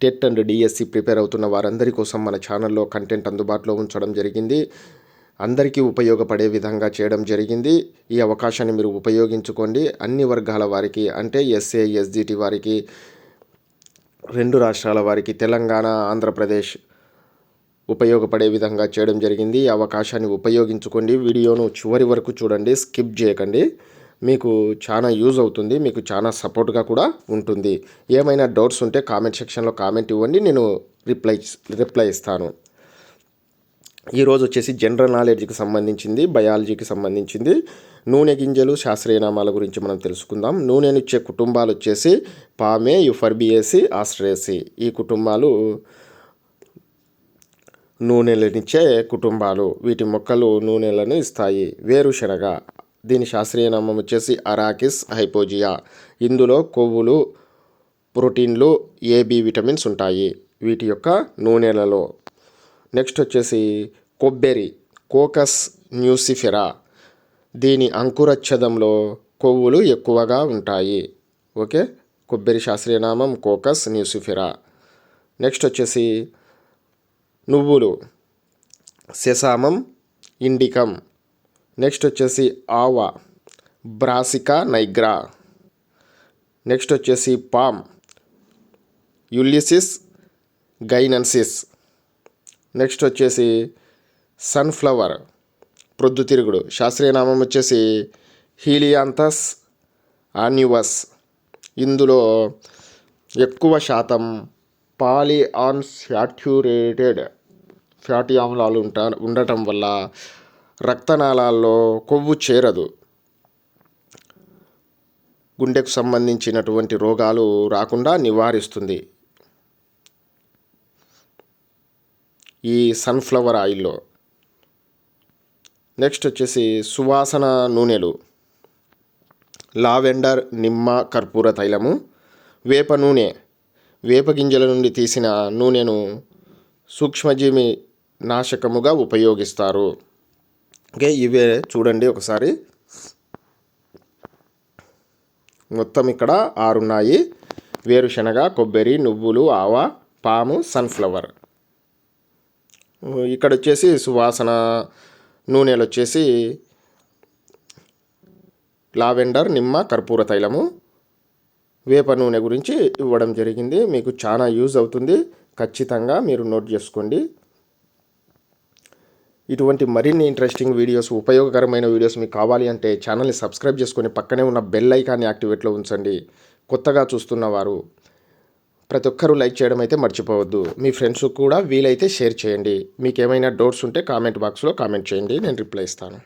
TET and DSC prepare అవుతున్న వారందరి కోసం మన ఛానల్లో కంటెంట్ అందుబాటులో ఉంచడం జరిగింది. అందరికీ ఉపయోగపడే విధంగా చేయడం జరిగింది. ఈ అవకాశాన్ని మీరు ఉపయోగించుకోండి. అన్ని వర్గాల వారికి అంటే ఎస్ఏ ఎస్జిటి వారికి రెండు రాష్ట్రాల వారికి తెలంగాణ ఆంధ్రప్రదేశ్ ఉపయోగపడే విధంగా చేయడం జరిగింది. ఈ అవకాశాన్ని ఉపయోగించుకోండి. వీడియోను చివరి వరకు చూడండి. స్కిప్ చేయకండి. మీకు చాలా యూజ్ అవుతుంది మీకు చాలా సపోర్ట్గా కూడా ఉంటుంది. ఏమైనా డౌట్స్ ఉంటే కామెంట్ సెక్షన్లో కామెంట్ ఇవ్వండి నేను రిప్లై రిప్లై ఇస్తాను. ఈరోజు వచ్చేసి జనరల్ నాలెడ్జ్కి సంబంధించింది బయాలజీకి సంబంధించింది నూనె గింజలు శాస్త్రీయ నామాల గురించి మనం తెలుసుకుందాం. నూనెనిచ్చే కుటుంబాలు వచ్చేసి పామే యుఫర్బియేసి ఆస్ట్రేసి. ఈ కుటుంబాలు నూనెలనిచ్చే కుటుంబాలు. వీటి మొక్కలు నూనెలను ఇస్తాయి. వేరుశనగ. దీని శాస్త్రీయ నామం వచ్చేసి అరాకిస్ హైపోజియా. ఇందులో కొవ్వులు ప్రోటీన్లు ఏబి విటమిన్స్ ఉంటాయి. వీటి యొక్క నూనెలలో. నెక్స్ట్ వచ్చేసి కొబ్బరి కోకస్ న్యూసిఫెరా. దీని అంకురచ్ఛదంలో కొవ్వులు ఎక్కువగా ఉంటాయి. ఓకే? కొబ్బరి శాస్త్రీయ నామం కోకస్ న్యూసిఫెరా. నెక్స్ట్ వచ్చేసి నువ్వులు సెసామం ఇండికం. నెక్స్ట్ వచ్చేసి ఆవా బ్రాసికా నైగ్రా. నెక్స్ట్ వచ్చేసి పామ్ యుల్లిసిస్ గైనన్సిస్. నెక్స్ట్ వచ్చేసి సన్ఫ్లవర్ ప్రొద్దుతిరుగుడు శాస్త్రీయ నామం వచ్చేసి హీలియాంతస్ ఆన్యువస్. ఇందులో ఎక్కువ శాతం పాలిఆన్సాట్యూరేటెడ్ ఫ్యాటీ ఆమ్లాలు ఉంటా ఉండటం వల్ల రక్తనాళాల్లో కొవ్వు చేరదు. గుండెకు సంబంధించినటువంటి రోగాలు రాకుండా నివారిస్తుంది. ఈ సన్ఫ్లవర్ ఆయిల్లో. నెక్స్ట్ వచ్చేసి సువాసన నూనెలు. లావెండర్ నిమ్మ కర్పూర తైలము వేప నూనె. వేప గింజల నుండి తీసిన నూనెను సూక్ష్మజీవి నాశకముగా ఉపయోగిస్తారు. ఓకే ఇవే చూడండి ఒకసారి. మొత్తం ఇక్కడ ఆరున్నాయి. వేరుశనగ కొబ్బరి నువ్వులు ఆవ పాము సన్ఫ్లవర్. ఇక్కడ వచ్చేసి సువాసన నూనెలు వచ్చేసి లావెండర్ నిమ్మ కర్పూర తైలము. వేప నూనె గురించి ఇవ్వడం జరిగింది. మీకు చాలా యూజ్ అవుతుంది. ఖచ్చితంగా మీరు నోట్ చేసుకోండి. ఇటువంటి మరిన్ని ఇంట్రెస్టింగ్ వీడియోస్ ఉపయోగకరమైన వీడియోస్ మీకు కావాలి అంటే ఛానల్ని సబ్స్క్రైబ్ చేసుకొని పక్కనే ఉన్న బెల్ ఐకాన్ని యాక్టివేట్లో ఉంచండి. కొత్తగా చూస్తున్న వారు ప్రతి ఒక్కరూ లైక్ చేయడం అయితే మర్చిపోవద్దు. మీ ఫ్రెండ్స్ కూడా వీలైతే షేర్ చేయండి. మీకు ఏమైనా డౌట్స్ ఉంటే కామెంట్ బాక్స్లో కామెంట్ చేయండి. నేను రిప్లై ఇస్తాను.